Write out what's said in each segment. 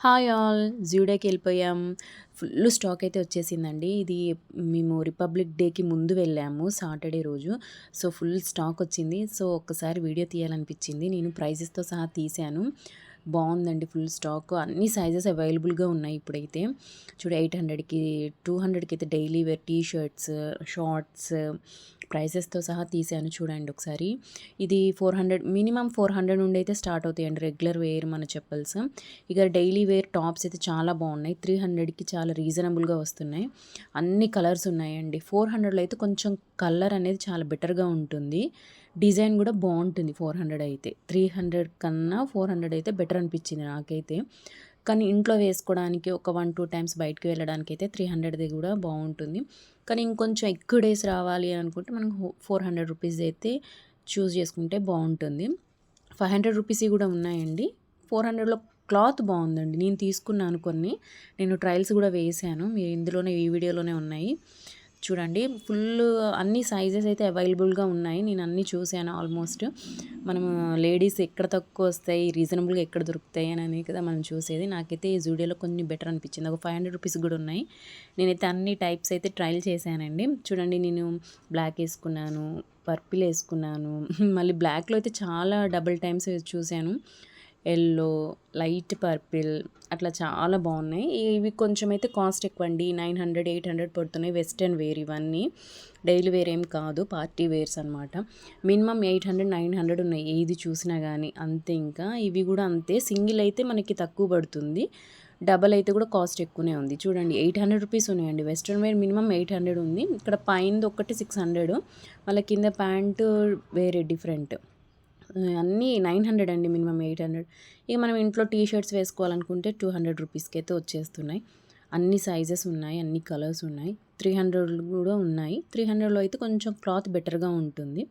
Hi all. జూడోకి వెళ్ళిపోయాం. Full stock అయితే వచ్చేసిందండి. ఇది మేము రిపబ్లిక్ డేకి ముందు వెళ్ళాము సాటర్డే రోజు. సో ఫుల్ స్టాక్ వచ్చింది. సో ఒక్కసారి వీడియో తీయాలనిపించింది. నేను ప్రైజెస్తో సహా తీశాను. బాగుందండి ఫుల్ స్టాక్. అన్ని సైజెస్ అవైలబుల్గా ఉన్నాయి ఇప్పుడైతే. చూడు ఎయిట్ హండ్రెడ్కి టూ హండ్రెడ్కి అయితే daily wear T shirts shorts ప్రైసెస్తో సహా తీసాను చూడండి ఒకసారి. ఇది four hundred minimum four hundred నుండి అయితే స్టార్ట్ అవుతాయండి రెగ్యులర్ వేర్ మన చెప్పల్స్. ఇక డైలీ వేర్ టాప్స్ అయితే చాలా బాగున్నాయి. త్రీ హండ్రెడ్కి చాలా రీజనబుల్గా వస్తున్నాయి. అన్ని కలర్స్ ఉన్నాయండి. ఫోర్ హండ్రెడ్లో అయితే కొంచెం కలర్ అనేది చాలా బెటర్గా ఉంటుంది. డిజైన్ కూడా బాగుంటుంది ఫోర్ హండ్రెడ్ అయితే. త్రీ హండ్రెడ్ కన్నా ఫోర్ హండ్రెడ్ అయితే బెటర్ అనిపించింది నాకైతే. కానీ ఇంట్లో వేసుకోవడానికి ఒక వన్ టూ టైమ్స్ బయటకు వెళ్ళడానికి అయితే త్రీ హండ్రెడ్ది కూడా బాగుంటుంది. కానీ ఇంకొంచెం ఎక్కువ డేస్ రావాలి అనుకుంటే మనం ఫోర్ హండ్రెడ్ రూపీస్ అయితే చూస్ చేసుకుంటే బాగుంటుంది. ఫైవ్ హండ్రెడ్ రూపీస్ కూడా ఉన్నాయండి. ఫోర్ హండ్రెడ్లో క్లాత్ బాగుందండి. నేను తీసుకున్నాను కొన్ని. నేను ట్రయల్స్ కూడా వేసాను. మీరు ఇందులోనే ఈ వీడియోలోనే ఉన్నాయి. చూడండి ఫుల్ అన్ని సైజెస్ అయితే అవైలబుల్గా ఉన్నాయి. నేను అన్నీ చూశాను ఆల్మోస్ట్. మనము లేడీస్ ఎక్కడ తక్కువ వస్తాయి రీజనబుల్గా ఎక్కడ దొరుకుతాయి అని కదా మనం చూసేది. నాకైతే ఈ జూడియోలో కొన్ని బెటర్ అనిపించింది. ఒక ఫైవ్ హండ్రెడ్ రూపీస్ కూడా ఉన్నాయి. నేనైతే అన్ని టైప్స్ అయితే ట్రయల్ చేశానండి. చూడండి నేను బ్లాక్ వేసుకున్నాను పర్పిల్ వేసుకున్నాను. మళ్ళీ బ్లాక్లో అయితే చాలా డబుల్ టైమ్స్ చూశాను. ఎల్లో లైట్ పర్పిల్ అట్లా చాలా బాగున్నాయి. ఇవి కొంచెం అయితే కాస్ట్ ఎక్కువ అండి నైన్ హండ్రెడ్ ఎయిట్ హండ్రెడ్ పడుతున్నాయి. వెస్ట్రన్ వేర్ ఇవన్నీ. డైలీ వేర్ ఏం కాదు. పార్టీ వేర్స్ అనమాట minimum eight hundred nine hundred ఉన్నాయి. ఏది చూసినా కానీ అంతే ఇంకా. ఇవి కూడా అంతే. సింగిల్ అయితే మనకి తక్కువ పడుతుంది. డబల్ అయితే కూడా కాస్ట్ ఎక్కువనే ఉంది. చూడండి ఎయిట్ హండ్రెడ్ రూపీస్ ఉన్నాయండి. Western wear minimum eight hundred ఉంది. ఇక్కడ పైన ఒకటి సిక్స్ హండ్రెడ్. మళ్ళీ కింద ప్యాంటు వేరే డిఫరెంట్. అన్నీ నైన్ హండ్రెడ్ అండి మినిమం ఎయిట్ హండ్రెడ్. ఇక మనం ఇంట్లో టీ షర్ట్స్ వేసుకోవాలనుకుంటే టూ హండ్రెడ్ రూపీస్కి అయితే వచ్చేస్తున్నాయి. అన్ని సైజెస్ ఉన్నాయి అన్ని కలర్స్ ఉన్నాయి. త్రీ హండ్రెడ్ కూడా ఉన్నాయి. త్రీ హండ్రెడ్లో అయితే కొంచెం క్లాత్ బెటర్గా ఉంటుంది.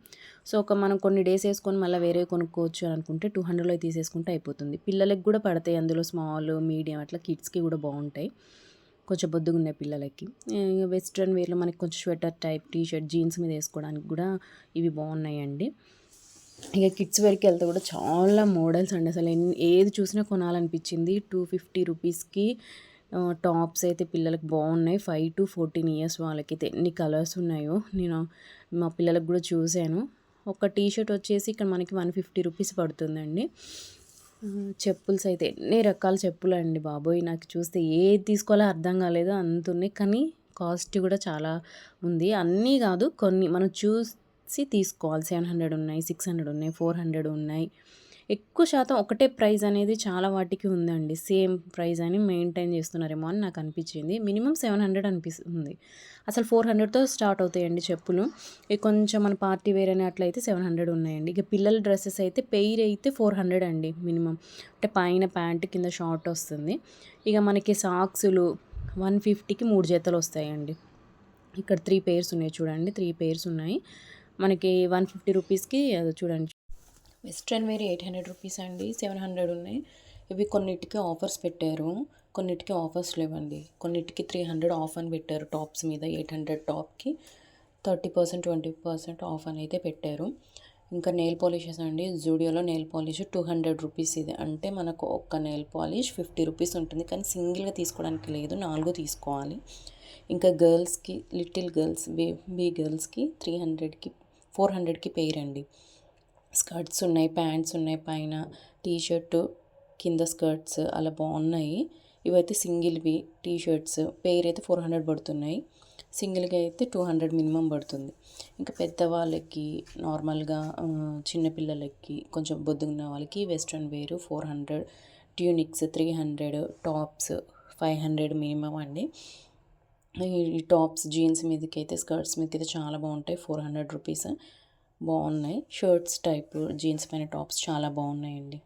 సో ఒక మనం కొన్ని డేస్ వేసుకొని మళ్ళీ వేరే కొనుక్కోవచ్చు అనుకుంటే టూ హండ్రెడ్లో తీసేసుకుంటే అయిపోతుంది. పిల్లలకి కూడా పడతాయి. అందులో స్మాల్ మీడియం అట్లా కిడ్స్కి కూడా బాగుంటాయి. కొంచెం బొద్దుగా ఉన్నాయి పిల్లలకి వెస్ట్రన్ వేర్లో మనకి కొంచెం sweater type T shirt jeans మీద వేసుకోవడానికి కూడా ఇవి బాగున్నాయండి. ఇక కిడ్స్ వేర్కి వెళ్తే కూడా చాలా మోడల్స్ అండి. అసలు ఏది చూసినా కొనాలనిపించింది. టూ ఫిఫ్టీ రూపీస్కి టాప్స్ అయితే పిల్లలకు బాగున్నాయి. ఫైవ్ టు ఫోర్టీన్ ఇయర్స్ వాళ్ళకైతే ఎన్ని కలర్స్ ఉన్నాయో నేను మా పిల్లలకు కూడా చూశాను. ఒక టీ షర్ట్ వచ్చేసి ఇక్కడ మనకి వన్ ఫిఫ్టీ రూపీస్ పడుతుందండి. చెప్పుల్స్ అయితే ఎన్ని రకాల చెప్పులు అండి బాబోయ్. నాకు చూస్తే ఏది తీసుకోవాలో అర్థం కాలేదు అంత ఉన్నాయి. కానీ కాస్ట్ కూడా చాలా ఉంది. అన్నీ కాదు కొన్ని మనం చూస్ సి తీసుకోవాలి. సెవెన్ హండ్రెడ్ ఉన్నాయి సిక్స్ హండ్రెడ్ ఉన్నాయి ఫోర్ హండ్రెడ్ ఉన్నాయి. ఎక్కువ శాతం ఒకటే ప్రైస్ అనేది చాలా వాటికి ఉందండి. సేమ్ ప్రైస్ అని మెయింటైన్ చేస్తున్నారేమో అని నాకు అనిపించింది. మినిమం సెవెన్ హండ్రెడ్ అనిపిస్తుంది. అసలు ఫోర్ హండ్రెడ్తో స్టార్ట్ అవుతాయండి చెప్పులు. ఇక కొంచెం మన పార్టీ వేర్ అని అట్లయితే సెవెన్ హండ్రెడ్ ఉన్నాయండి. ఇక పిల్లల డ్రెస్సెస్ అయితే పెయిర్ అయితే ఫోర్ హండ్రెడ్ అండి మినిమం. అంటే పైన ప్యాంట్ కింద షార్ట్ వస్తుంది. ఇక మనకి సాక్సులు వన్ ఫిఫ్టీకి మూడు జతలు వస్తాయండి. ఇక్కడ త్రీ పేర్స్ ఉన్నాయి చూడండి. త్రీ పేర్స్ ఉన్నాయి. మనకి వన్ ఫిఫ్టీ రూపీస్కి అది చూడండి. Western wear eight hundred rupees అండి. సెవెన్ హండ్రెడ్ ఉన్నాయి. ఇవి కొన్నిటికి ఆఫర్స్ పెట్టారు. కొన్నిటికి ఆఫర్స్ లేవండి. కొన్నిటికి త్రీ హండ్రెడ్ ఆఫ్ అని పెట్టారు టాప్స్ మీద. Eight hundred టాప్కి thirty percent twenty percent off అని అయితే పెట్టారు. ఇంకా నెయిల్ పాలిషెస్ అండి. జూడియోలో nail polish two hundred rupees ఇది. అంటే మనకు ఒక్క నెయిల్ పాలిష్ ఫిఫ్టీ రూపీస్ ఉంటుంది. కానీ సింగిల్గా తీసుకోవడానికి లేదు. నాలుగు తీసుకోవాలి. ఇంకా గర్ల్స్కి లిటిల్ గర్ల్స్ బేబీ గర్ల్స్కి త్రీ హండ్రెడ్కి ఫోర్ హండ్రెడ్కి పెయిర్ అండి స్కర్ట్స్ ఉన్నాయి ప్యాంట్స్ ఉన్నాయి పైన టీ షర్టు కింద స్కర్ట్స్ అలా బాగున్నాయి. ఇవైతే సింగిల్వి టీ షర్ట్స్ పెయిర్ అయితే ఫోర్ హండ్రెడ్ పడుతున్నాయి. సింగిల్గా అయితే టూ హండ్రెడ్ మినిమం పడుతుంది. ఇంకా పెద్దవాళ్ళకి నార్మల్గా చిన్నపిల్లలకి కొంచెం బొద్దున్న వాళ్ళకి western wear four hundred tunics three hundred tops five hundred minimum అండి. ఈ టాప్స్ జీన్స్ మీదకి అయితే స్కర్ట్స్ మీదకి అయితే చాలా బాగుంటాయి. ఫోర్ హండ్రెడ్ రూపీస్ బాగున్నాయి. షర్ట్స్ టైప్ జీన్స్ పైన టాప్స్ చాలా బాగున్నాయండి.